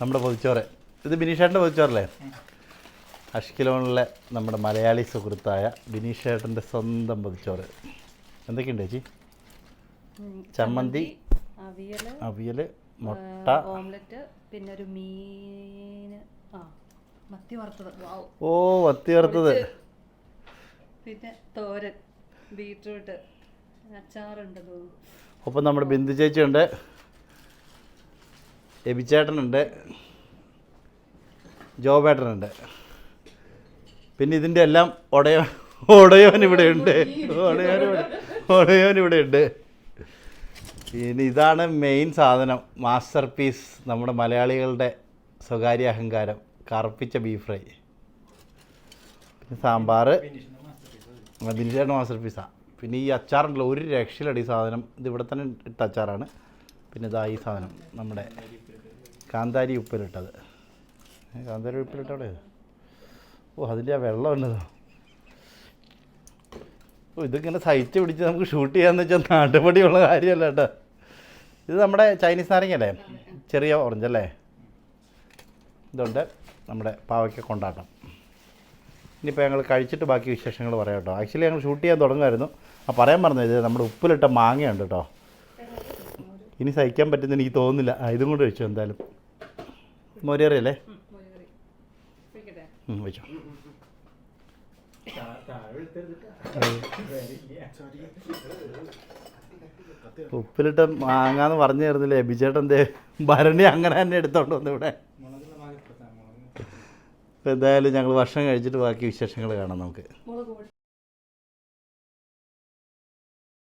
നമ്മുടെ പൊതിച്ചോറ്. ഇത് ബിനീഷേട്ടന്റെ പൊതിച്ചോറല്ലേ? അഷ്കിലോണിലെ നമ്മുടെ മലയാളി സുഹൃത്തായ ബിനീഷേട്ടന്റെ സ്വന്തം പൊതിച്ചോറ്. എന്തൊക്കെയുണ്ട് ചേച്ചി? ചമ്മന്തി അവിയൽ മുട്ട. ഓംലെറ്റ് പിന്നെ ഒരു മീൻ മത്തി വറുത്തത്. ഓ വത്തി വറുത്തത്. പിന്നെ തോരൻ ബീറ്റ്റൂട്ട് അച്ചാറുണ്ട് ഒപ്പം നമ്മുടെ ബിന്ദു ചേച്ചിയുണ്ട്. എബിച്ചേട്ടനുണ്ട്. ജോബേട്ടനുണ്ട്. പിന്നെ ഇതിന്റെ എല്ലാം ഒടയോ ഒടയോൻ ഇവിടെ ഉണ്ട് ഒടയോൻ ഒടയോൻ ഇവിടെ ഉണ്ട് ഇനി ഇതാണ് മെയിൻ സാധനം മാസ്റ്റർ പീസ് നമ്മുടെ മലയാളികളുടെ സ്വകാര്യ അഹങ്കാരം കറുപ്പിച്ച ബീഫ് ഫ്രൈ പിന്നെ സാമ്പാർ അതിന്റെയാണ് മാസ്റ്റർ പീസാണ് പിന്നെ ഈ അച്ചാറുണ്ടല്ലോ ഒരു രക്ഷയിലടി സാധനം. ഇത് തന്നെ ഇട്ട അച്ചാറാണ്. പിന്നെ ഇതാ ഈ സാധനം നമ്മുടെ കാന്താരി ഉപ്പിലിട്ടത്. കാന്താരി ഉപ്പിലിട്ടവിടെ ഓ അതിന്റെ ആ വെള്ളം ഉണ്ടതോ ഓ ഇതിങ്ങനെ സൈറ്റ് പിടിച്ച് നമുക്ക് ഷൂട്ട് ചെയ്യാന്ന് വെച്ചാൽ നാട്ടുപടിയുള്ള കാര്യമല്ല കേട്ടോ. ഇത് നമ്മുടെ ചൈനീസ് നാരങ്ങയല്ലേ? ചെറിയ ഓറഞ്ച് അല്ലേ? ഇതുണ്ട് നമ്മുടെ പാവയ്ക്ക കൊണ്ടാട്ടം. ഇനിയിപ്പോൾ ഞങ്ങൾ കഴിച്ചിട്ട് ബാക്കി വിശേഷങ്ങൾ പറയാം കേട്ടോ. ആക്ച്വലി ഞങ്ങൾ ഷൂട്ട് ചെയ്യാൻ തുടങ്ങുമായിരുന്നു. ആ പറയാൻ പറഞ്ഞു ഇത് നമ്മുടെ ഉപ്പിലിട്ട മാങ്ങയുണ്ട് കേട്ടോ. ഇനി സഹിക്കാൻ പറ്റുന്ന എനിക്ക് തോന്നുന്നില്ല. ഇതും കൊണ്ട് വെച്ചു എന്തായാലും. മോരേറിയല്ലേ അല്ലേ വെച്ചോ. ഉപ്പിലിട്ട മാങ്ങാന്ന് പറഞ്ഞു തരുന്നില്ലേ? ബിജേട്ടൻ എന്തേ ഭരണി അങ്ങനെ തന്നെ എടുത്തോണ്ട് വന്നു ഇവിടെ. എന്തായാലും ഞങ്ങൾ ഭക്ഷണം കഴിച്ചിട്ട് ബാക്കി വിശേഷങ്ങൾ കാണാം നമുക്ക്.